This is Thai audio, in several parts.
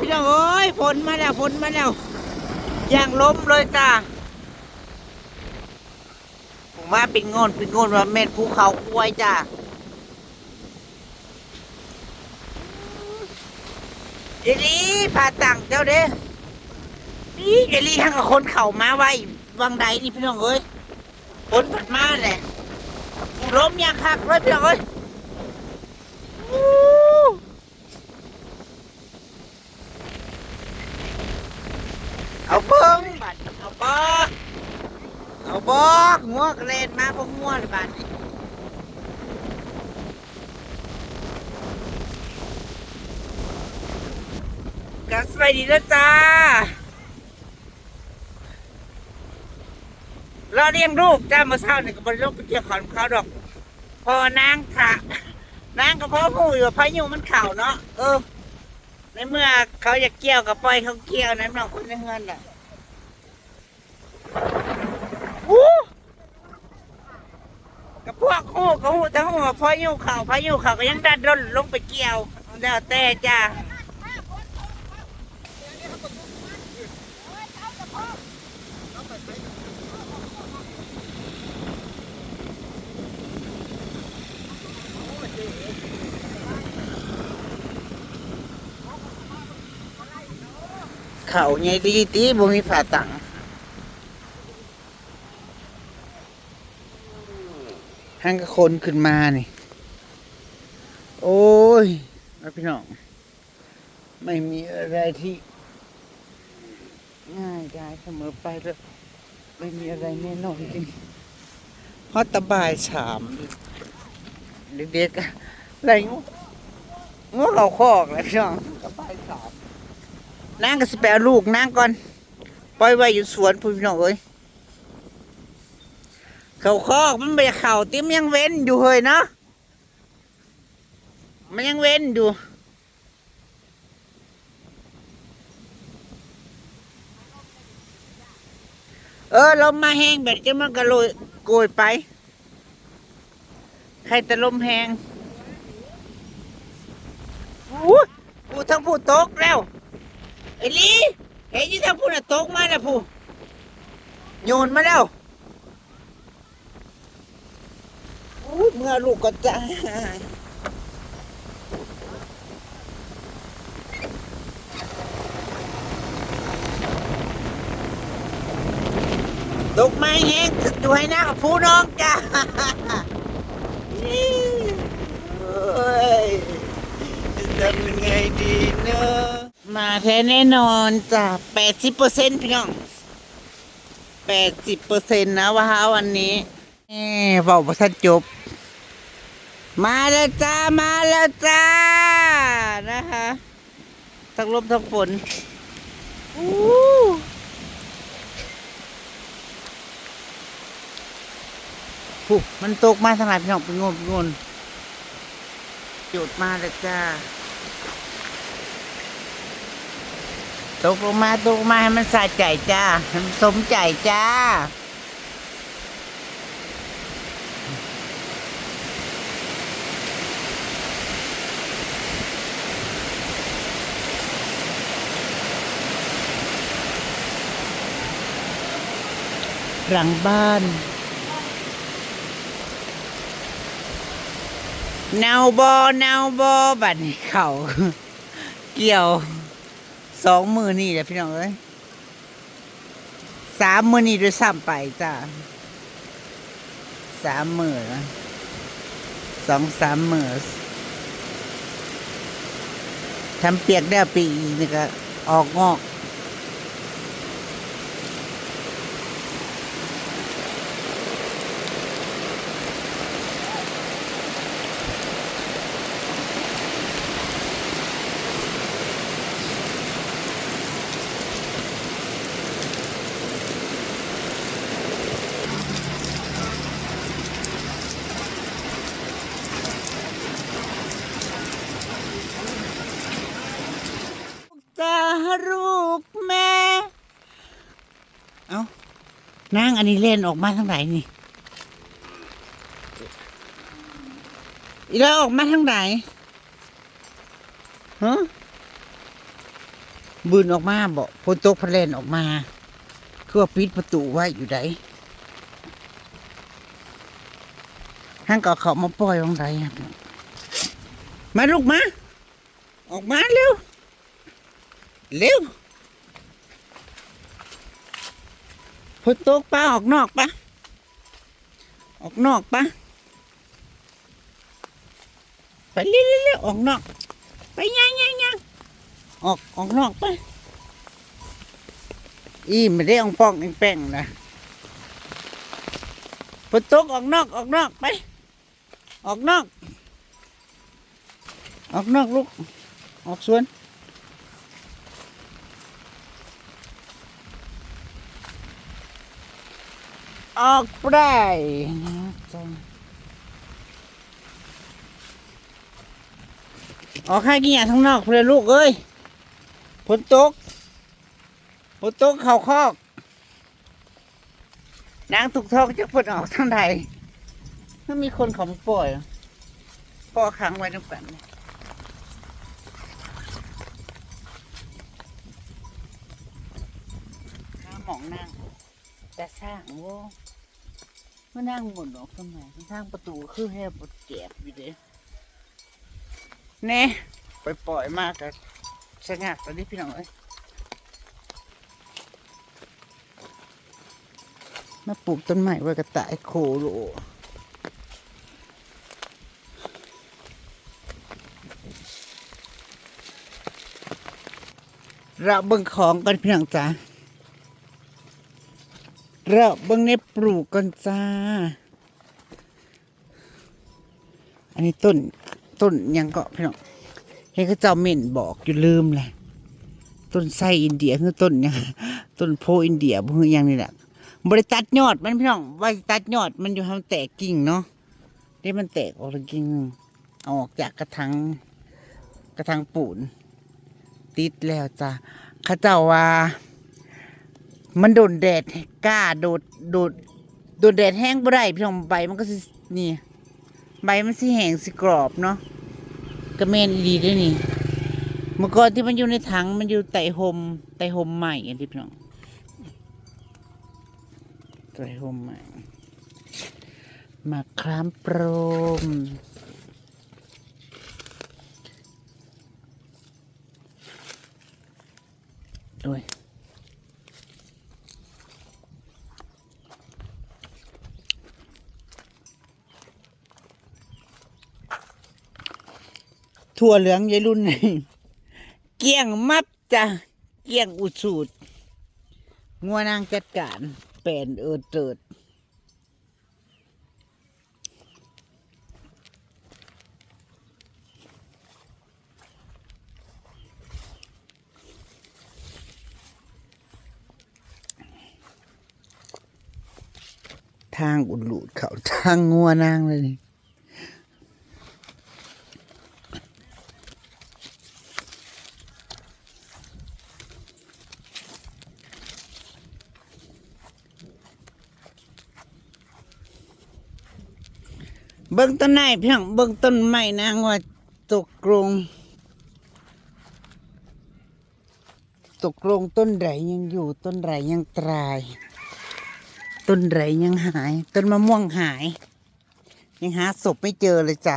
พี่น้องเอ้ยฝนมาแล้วฝนมาแล้วอย่างล้มเลยจ้าผมว่าเป็นงอนเป็นงอนว่าแม่นภูเขาควยจ้าเจลี่พาตังเจ้าเด้นี่เจลี่ทั้งกับคนเข่ามาไว้วังใดนี่พี่น้องเอ้ยฝนผัดมาแหละล้มอยางคักเลยพี่น้องเอ้ยอู้ เอาเบิ้งบัดเอาบอเอาบอกงัวกระเลนมาพวกงัวเลยบัดกัสไปดีแล้วจ้าเราเลี้ยงลูกจ้ามาเช้าเนี่ยก็บริโภคไปเกี่ยวขอนเขาดอก พอนางถะนางก็พราะผู้อยู่พายุมันเข่าเนาะเออ ในเมื่อเขาอยากเกี่ยวกับปล่อยเขาเกี่ยวนั้นเราคนในเฮือนน่ะอู้กับพวกคู่เขาหูทั้งหัวพายุเขาพายุเขาก็ยังดันร่นลงไปเกี่ยวแล้วแต่จ้า เขาใหญ่ดีตีบ่มีฝาตังหังกับคนขึ้นมานี่ โอ้ยแล้วพี่น้อง ไม่มีอะไรที่ ง่ายได้เสมอไปแล้วไม่มีอะไรแน่นอนจริงฮอตตะบายฉามเด็กๆอะไรงูงูเขาคอกเลยพี่น้องตะบายฉาม นางก็สิไปเอาลูกนางก่อน ปล่อยไว้อยู่สวนพูดพี่น้องเอ้ยเขาคอกมันไปเข่าติ้มยังเว้นอยู่เฮ้ยเนาะมันยังเว้นอยู่เออลมมาแห้งแบบจะมันก็โรยโกยไป ใครแต่ลมแห้งอู้ผู้ทั้งผู้ตกแล้ว ไอ้ลีเห็นยี่ทั้งผู้น่ะตกมาแล้วผู้โยนมาแล้วอู้เมื่อลูกก็จะตกมาแห้งถึงอยู่ให้หน้ากับผู้น้องจ้าเอ้ยจะทำยังไงดีเนอะ มาแท้แน่นอนจ้ะแปดสิบเปอร์เซ็นต์พี่น้องแปดสิบเปอร์เซ็นต์นะว่าวันนี้แหมบอกว่าท่านจบ มาแล้วจ้า มาแล้วจ้า นะคะทั้งลมทั้งฝนอู้มันตกมาทางไหนพี่น้องเป็นงนเป็นงนจุดมาเลยจ้า ตกลงมาตกมาให้มันสะใจจ้าสมใจจ้า หลังบ้านแนวบอแนวบอบัดนี้เขา เกี่ยว สองมือนี่แหละพี่น้องเอ้ยสามมือนี่ด้วยซ้ำไปจ้าสามมือนะสองสามมือทำเปียกได้ปีนี่ก็ออกงอก จ้าลูกแม่ เอา นางอันนี้เล่นออกมาทางไหนนี่แล้วออกมาทางไหนฮะบืนออกมาบอกพนตกพเลนออกมา คือว่าปิดประตูไว้อยู่ไหนห้างก็เอาเขามาปล่อยตรงไหนมาลูกมา ออกมาเร็ว เร็ว พนตกป้าออกนอกปะออกนอกปะไปเร็วๆๆออกนอก ไปย่างย่างย่างออกออกนอกไปอีไม่ได้อองปองเองแป้งนะฝนตกออกนอกออกนอกไป ออกนอก ออกนอกลูกออกสวน ออกไปได้นะจ๊ะออกข้างกี่อย่างทั้งนอกเพื่อลูกเอ้ยฝนตกฝนตกเข่าคอกนางถูกทองจะฝนออกทางใดถ้ามีคนเขอมาปล่อยพ่อขังไว้น้ำกันข้าหมองนั่งจะสร้างโว้ มื่อนั่งหมุนออกทำไมทางประตูคือให้ปดแก็บอยู่เด้แน่ไปปล่อยมากกับสงักตอนนี้พี่น้องเอ้ยมาปลูกต้นไม้ไว้กระต่ายโคโลเราเบิ่งของกันพี่น้องจ้า เราเบิ่งในปลูกกันจ้า อันนี้ต้นต้นยังก็พี่น้องเฮ้เขาเจ้าเม่นบอกอยู่ลืมแหละต้นไส้อินเดียคือต้นเนี่ยงต้นโพอินเดียพวกอย่างนี้แหละบริตัดยอดมันพี่น้องว่าสิตัดยอดมันอยู่ทำแตกกิ่งเนาะได้มันแตกออกกิ่งออกจากกระถางกระถางปูนติดแล้วจ้ะเข้าเจ้าว่า มันโดนแดดกล้าโดดโดดโดนแดดแห้งบ่ได้พี่น้องใบมันก็สินี่ ใบมันสิแห้งสิกรอบเนาะกระเมนดีด้วยนี่ เมื่อก่อนที่มันอยู่ในถังมันอยู่ไต่หมไต่หมใหม่อันที่พี่น้องไต่หมใหม่มะขามโปรมด้วย ถั่วเหลืองยายรุ่น เกี้ยงมับจ้ะเกี้ยงอุดสูดงัวนางจัดการเป็นเอิดเติดทางอุดหลุดเขาทางงัวนางเลยนี่ เบิ่งต้นไม้พี่น้องเบิ่งต้นไม้นางว่าตกลงตกลงต้นไหยังอยู่ต้นไหยังตาย ต้นไหยังหาย ต้นมะม่วงหาย ยังหาศพไม่เจอเลยจ้ะ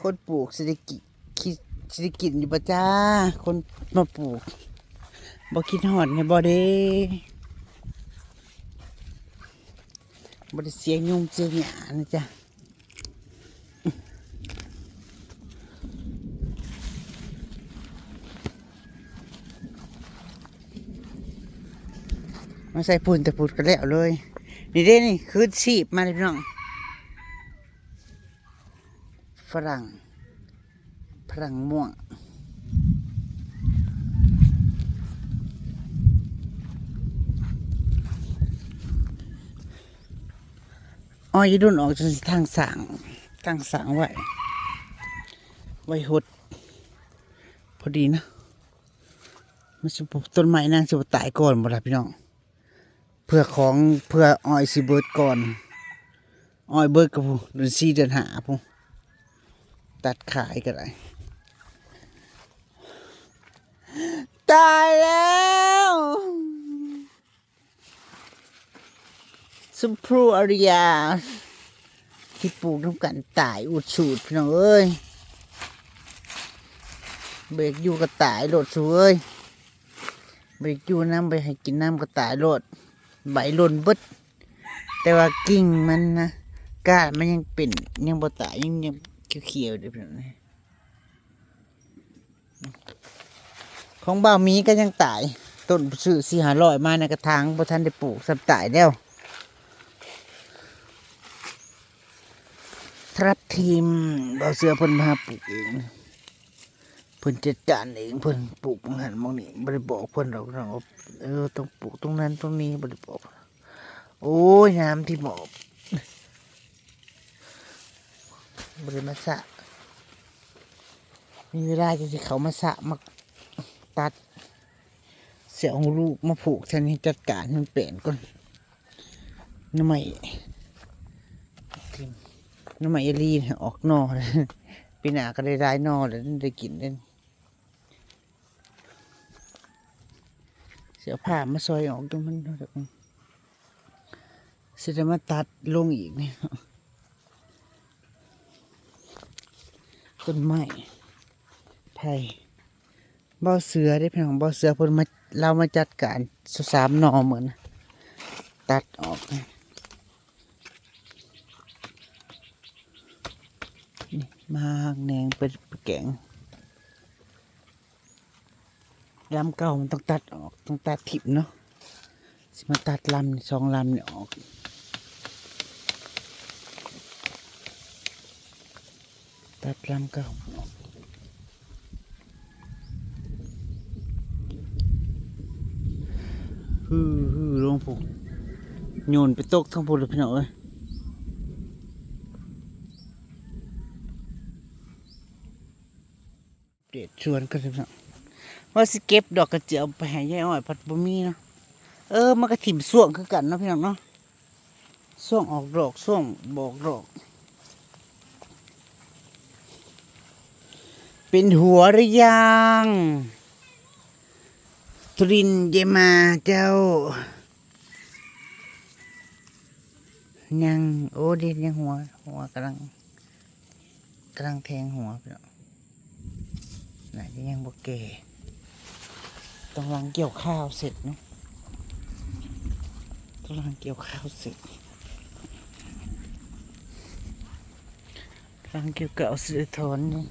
คนปลูกเศรษฐกิจคิดเศรษฐกิจอยู่ปะจ้า คนมาปลูกบ่คิดหอดในบ่เด้ บริเสียยุงเสียหยานะจ๊ะมาใส่ปุ่นแต่ปุ่นกันแล้วเลย นี่เด้นี่คือชีพมาเลยพี่น้อง ฝรั่ง ฝรั่งม่วง อ้อยรุ่นออกจนทางสางทางสางไว้ไว้หดพอดีนะมันสิต้นไม้นั่นสิบตายก่อนบ่ล่ะพี่น้องเพื่อของเพื่ออ้อยสิเบิดก่อนอ้อยเบิดกับผู้เดืนซีเดินหาผู้ตัดขายก็ได้ตายแล้ว สุพรูอริยา ที่ปลูกน้ำกันตายอุดสูดพี่น้องเอ้ยเบรกอยู่ก็ตายโลดสูเอ้ยเบรกอยู่น้ำไปให้กินน้ำก็ตายโลดใบหล่นบิดแต่ว่ากิ่งมันนะก้านมันยังเป็นยังบ่ตายยังยังเขียวๆเด้อพี่น้องเอ้ของบ่าวมีก็ยังตายต้นซื้อสี่หาร้อยมาในกระถางบ่ทันได้ปลูกสับตายแล้ว ทับทีมเบาเสือเพิ่นมาปลูกเองเพิ่นจัดการเองเพิ่นปลูกมองหันมองนี่บ่ได้บอกเพิ่นหรอกเราเออต้องปลูกตรงนั้นตรงนี้บ่ได้บอกโอ้ยน้ำที่หมอบบ่ได้มาสะมีเวลาจะสิเขามาสะมาตัด เสียงลูกมาผูกแทนนี้จัดการมันเปลี่ยนก่อนน้ำไม น้ำไม่เอลีนออกนอเลยปีหน้าก็ได้ได้นอแล้วได้กินเล่นเสียผ้ามาซอยออกตรงมันเดี๋ยวก่อนสิจมาตัดลงอีกนี่ต้นไม้ไผ่เบ้าเสือได้เพียงเบ้าเสือเพิ่นมาเรามาจัดการสามนอเหมือน ตัดออกนะนี่ มาหักแหนงเป็นแกงลำเก่ามันต้องตัดออก ต้องตัดถิบเนาะสิมาตัดลำสองลำนี่ยออกตัดลำเก่าออกฮือฮือลงผมโยนไปตกทั้งพูเลยพี่น้องเอ้ยเด็ด ชวนกันเน้อว่าสิเก็บดอกกระเจียวไปให้ยายอ้อยพัดบ่มีเนาะเออมันก็ถิ่มส่วงคือกันเนาะพี่น้องเนาะส่วงออกดอกส่วงบอกดอก เป็นหัวหรือยังทรินเยมาเจ้ายังโอ้ดินยังหัวหัวกำลังกำลังแทงหัวพี่น้อง นจะยังบกเกต้องรังเกี่ยวข้าวเสร็จเนาะต้องรังเกี่ยวข้าวเสร็จรังเกี่ยวกับเอาเสือถอนเนี่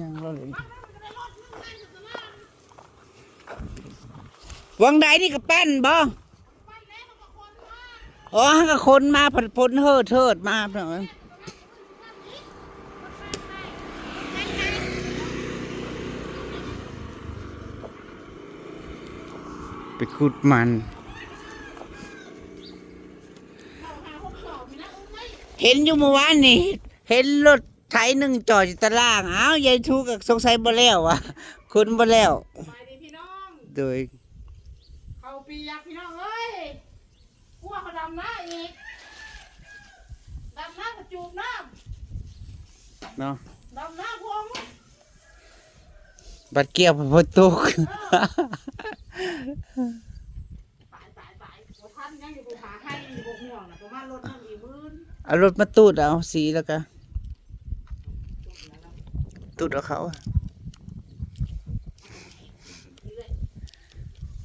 ยังเราเลยวังใดนี่กับปั้นบ่ อ๋อกับคนมาผัดพ้นเฮิดเทิดมาเนาะไปขุดมัน เห็นอยู่เมื่อวานนี่ เห็นรถไถหนึ่งจอดอยู่ตาราง อ้าวยายทูกับสงสัยบ่แล้ววะคุณบ่แล้วไปดิพี่น้องโดยเขาปียักษ์พี่น้องเอ้ยกลัวเขาดำหน้าอีกดำหน้ากระจูบน้เนาะำดำหน้าพวงบัดเกี่ยวไปพดตกตายตายตายบ่ทันยังอยู่บ่หาให้อยู่บ่ห่วงนะประมาณรถนั่นอีกมื่นเอารถมาตูดเอาสีแล้วก็ตูดเอาเขาอะ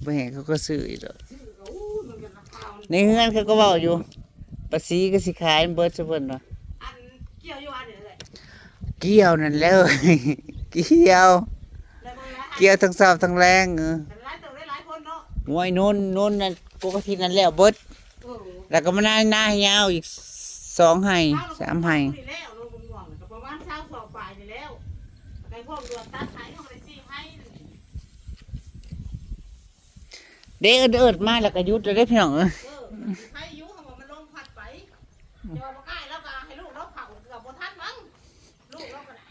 ไม่เห็นเขาก็ซื้ออีกแล้วชื่อเในเฮือนเขาก็บอกอยู่ภาษีก็สิขายเบิร์ดซะเพิ่นเนาะอันเกี่ยวอยู่อันนี้เลยเกี่ยวนั่นแล้ว เกี่ยว แล้วมันละเกี่ยวทั้งสาวทั้งแรงเออแต่หลายตัวได้หลายคนเนาะมวยนู้นนู้นนั่นปกตินั่นแล้วเบิดเออแล้วก็มาหน้าหน้ายาวอีกสองให้สามให้นี่แล้วลงบ่ห่วงก็ประมาณเช้าสองปลายนี่แล้วไอ้พวกเรือตัดขายเขาไปซี่ให้เด็กเอิดๆมาแล้วก็หยุดแล้วได้พี่น้องเอ้ยเอ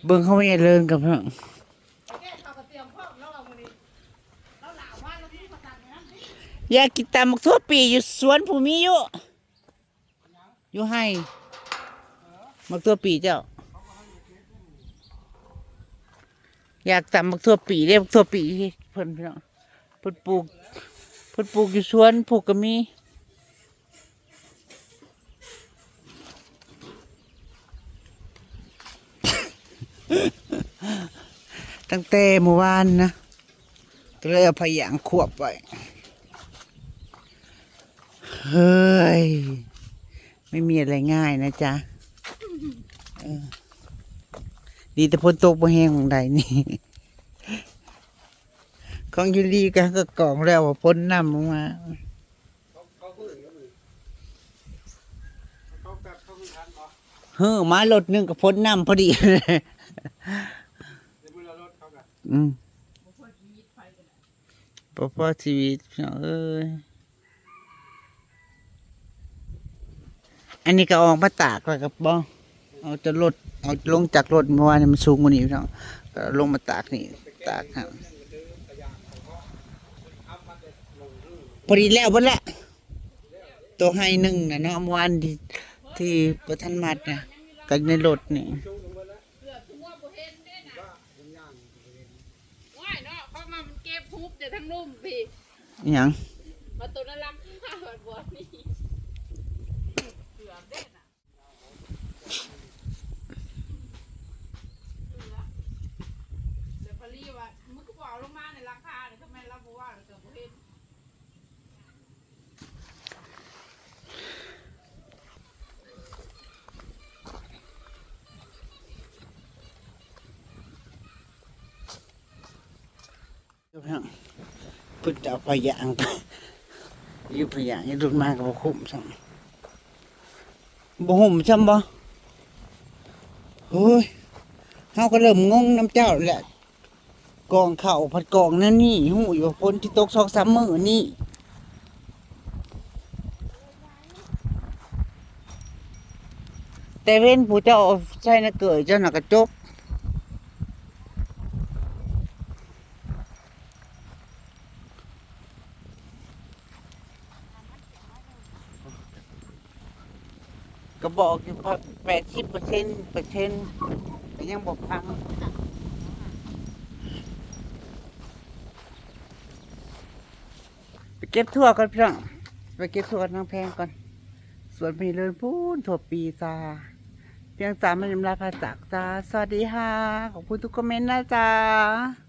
เบิ่งเขาไม่เลินกับเขาก็เตรียมพร้อมแล้วเอามือนี้เราหลาว่าเราที่ประตันอยากกินตำบักทั่วปีอยู่สวนภูมิอยู่อยู่ให้มักทั่วปีเจ้า อยากตำบักทั่วปีเรียกทั่วปีเพิ่นพี่น้องเพิ่นปลูกเพิ่นปลูกอยู่สวนปลูกก็มี ตั้งแต่เมื่อวานนะก็เลยเอาพยางควบไว้เฮ้ย ไม่มีอะไรง่ายนะจ๊ะดีแต่พ้นตกบ่แห้งของใดนี่ของยูรีก็ก็กล่องแล้วว่าพ้นน้ำลงมาเขาแบบเขาคือทันเหรอเฮ้อมารถหนึงก็พ้นน้ำพอดี อืมพอพอชีวิตพี่น้องเอ้ยอันนี้ก็ออกมาตากแล้วกับบ่เอาจะรถเอาลงจากรถเมื่อวานมันสูงกว่านี้พี่น้องก็ลงมาตากนี่ตากครับพอดีแล้วเบ่ละตัวให้หนึ่งนะเนาะเมื่อวานที่ที่ประทันมัดนะกันในรถนี่ เกือบทั่วบ่เห็นเด้น่ะว้ายเนาะเขามามันเก็บ ทุบเดี๋ยวทั้งนุ่มพี่อิหยังมาตัวนั้นรักข้าวบัวนี่เกือบเด้น่ะเกือบเดี๋ยวพอลี่ว่ามึงก็บอกลงมาในราคาเนี่ยทำไมเราบอกว่าเกือบบ่เห็นพี่น้องพึ่ งจะเอาพยางยู่พยางนี่รุนมากบบ่คุ้มซ้ำบ่หุ่มซ้ำบ่เฮ้ยเฮาก็เริ่มงงน้ำเจ้าแหละกองเข่าผัดกองนั่นนี่หูอยู่ว่าฝนที่ตกสองสามมือนี่แต่เว้นผู้เจ้าใส่นะเกิดเจ้าน่ะก็จบ ก็บอกอยู่ว่าแปดสิบเปอร์เซ็นต์เปอร์เซ็นต์แต่ยังบอกพังไปเก็บทั่วก่อนพี่น้องไปเก็บทั่วน้องแพงก่อนสวนพี่เลินพูนถั่วปีจ้าเพียงจ้าไม่ยำลาพาจากจ้าสวัสดีค่ะขอบคุณทุกคอมเมนต์นะจ้า